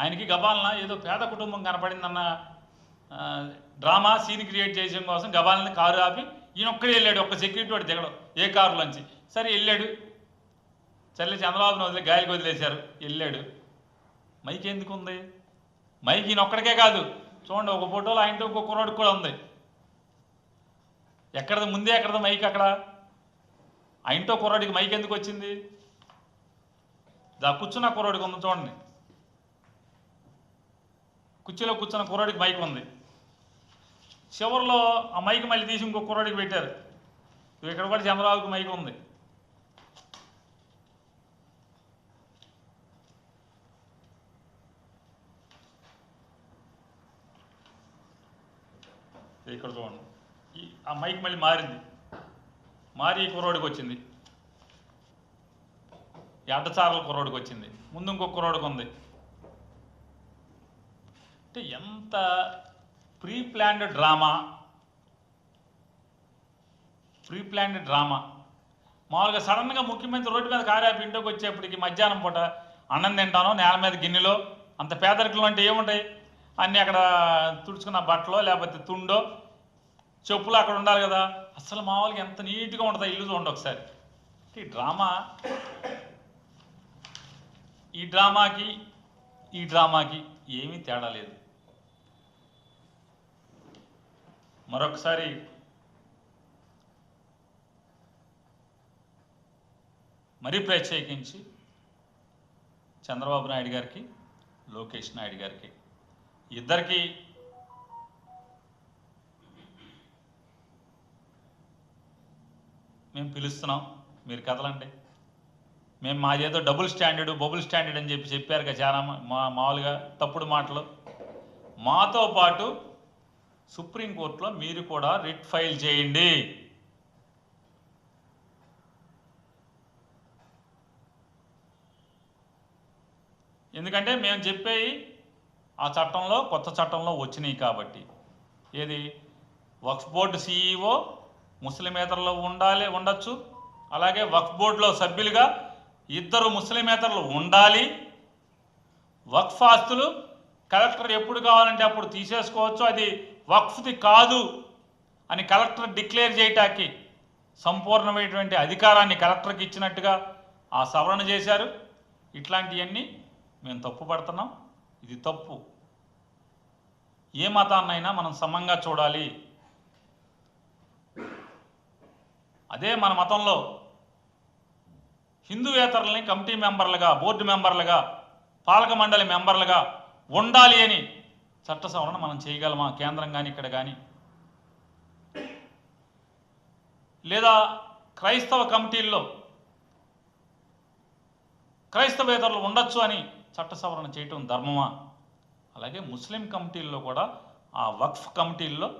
ఆయనకి గబాలన ఏదో పేద కుటుంబం కనపడిందన్న డ్రామా సీన్ క్రియేట్ చేయడం కోసం గబాలని కారు ఆపి ఈయన ఒక్కడే వెళ్ళాడు ఒక్క సెక్యూరిటీ వాడు దిగడం ఏ కారులోంచి సరే వెళ్ళాడు. చల్లి చంద్రబాబుని వదిలే గాలికి వదిలేశారు వెళ్ళాడు. మైక్ ఎందుకు ఉంది? మైక్ ఈయన ఒక్కడికే కాదు. చూడండి ఒక ఫోటోలో ఆయనతో ఇంకో కుర్రాడికి కూడా ఉంది. ఎక్కడది? ముందే ఎక్కడది మైక్ అక్కడ? ఆయనతో కుర్రాడికి మైక్ ఎందుకు వచ్చింది? దా కూర్చున్న కుర్రాడికి ఉంది చూడండి. కుర్చీలో కూర్చున్న కుర్రాడికి మైక్ ఉంది. చివరిలో ఆ మైక్ మళ్ళీ తీసి ఇంకో కుర్రాడికి పెట్టారు. ఇక్కడ కూడా చంద్రబాబుకి మైక్ ఉంది. ఇక్కడ చూడండి. ఈ ఆ మైక్ మళ్ళీ మారింది. మారి ఈ కుర్రోడికి వచ్చింది. ఈ అడ్డచారల కుర్రోడికి వచ్చింది. ముందు ఇంకో కుర్రోడికి ఉంది. అంటే ఎంత pre planned drama pre planned drama మామూలుగా సడన్గా ముఖ్యమంత్రి రోడ్డు మీద కారాపి ఇంటికి వచ్చేప్పటికి మధ్యాహ్నం పూట అన్నం తింటాను నేల మీద గిన్నెలో. అంత పేదరికలు అంటే ఏముంటాయి? అన్నీ అక్కడ తుడుచుకున్న బట్టలో లేకపోతే తుండో. చెప్పులు అక్కడ ఉండాలి కదా. అసలు మామూలుగా ఎంత నీట్గా ఉంటుందో ఇల్లు చూడండి ఒకసారి. ఈ డ్రామా ఈ డ్రామాకి ఈ డ్రామాకి ఏమీ తేడా లేదు. మరొకసారి మరీ ప్రత్యేకించి చంద్రబాబు నాయుడు గారికి లోకేష్ నాయుడు గారికి ఇద్దరికి మేము పిలుస్తున్నాం. మీరు కదలండి. మేము మాదేదో డబుల్ స్టాండర్డ్ బబుల్ స్టాండర్డ్ అని చెప్పి చెప్పారు కదా చాలా మా మామూలుగా తప్పుడు మాటలు. మాతో పాటు సుప్రీంకోర్టులో మీరు కూడా రిట్ ఫైల్ చేయండి. ఎందుకంటే మేము చెప్పేవి ఆ చట్టంలో కొత్త చట్టంలో వచ్చినాయి కాబట్టి. ఏది? వక్ఫ్ బోర్డు సీఈఓ ముస్లిమేతరలో ఉండాలి ఉండొచ్చు. అలాగే వక్ఫ్ బోర్డులో సభ్యులుగా ఇద్దరు ముస్లిమేతరులు ఉండాలి. వక్ఫ్ ఆస్తులు కలెక్టర్ ఎప్పుడు కావాలంటే అప్పుడు తీసేసుకోవచ్చు. అది వక్ఫ్ది కాదు అని కలెక్టర్ డిక్లేర్ చేయటానికి సంపూర్ణమైనటువంటి అధికారాన్ని కలెక్టర్కి ఇచ్చినట్టుగా ఆ సవరణ చేశారు. ఇట్లాంటివన్నీ మేము తప్పు పడుతున్నాం. ఇది తప్పు. ఏ మతాన్నైనా మనం సమంగా చూడాలి. అదే మన మతంలో హిందూయేతరులని కమిటీ మెంబర్లుగా బోర్డు మెంబర్లుగా పాలక మండలి మెంబర్లుగా ఉండాలి అని చట్ట సవరణ మనం చేయగలమా? కేంద్రం కానీ ఇక్కడ కానీ లేదా క్రైస్తవ కమిటీల్లో క్రైస్తవేతరులు ఉండొచ్చు అని చట్ట సవరణ చేయటం ధర్మమా? అలాగే ముస్లిం కమిటీల్లో కూడా ఆ వక్ఫ్ కమిటీల్లో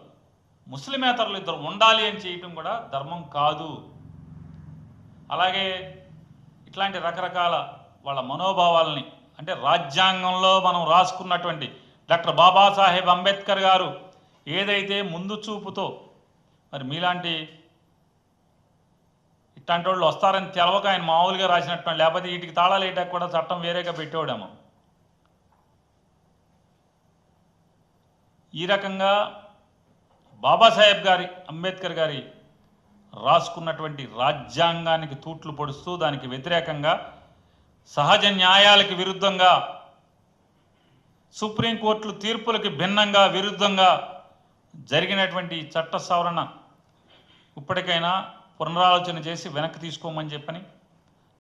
ముస్లిమేతరులు ఇద్దరు ఉండాలి అని చేయటం కూడా ధర్మం కాదు. అలాగే ఇట్లాంటి రకరకాల వాళ్ళ మనోభావాలని అంటే రాజ్యాంగంలో మనం రాసుకున్నటువంటి డాక్టర్ బాబాసాహెబ్ అంబేద్కర్ గారు ఏదైతే ముందు చూపుతో మరి మీలాంటి ఇట్లాంటి వాళ్ళు వస్తారని తెలవక ఆయన మామూలుగా రాసినట్టు లేకపోతే వీటికి తాళాలు వేయటానికి కూడా చట్టం వేరేగా పెట్టేవాడేమో. ఈ రకంగా బాబాసాహెబ్ గారి అంబేద్కర్ గారి రాసుకున్నటువంటి రాజ్యాంగానికి తూట్లు పొడుస్తూ దానికి వ్యతిరేకంగా సహజ న్యాయాలకి విరుద్ధంగా సుప్రీంకోర్టులు తీర్పులకి భిన్నంగా విరుద్ధంగా జరిగినటువంటి చట్ట సవరణ ఇప్పటికైనా పునరాలోచన చేసి వెనక్కి తీసుకోమని చెప్పని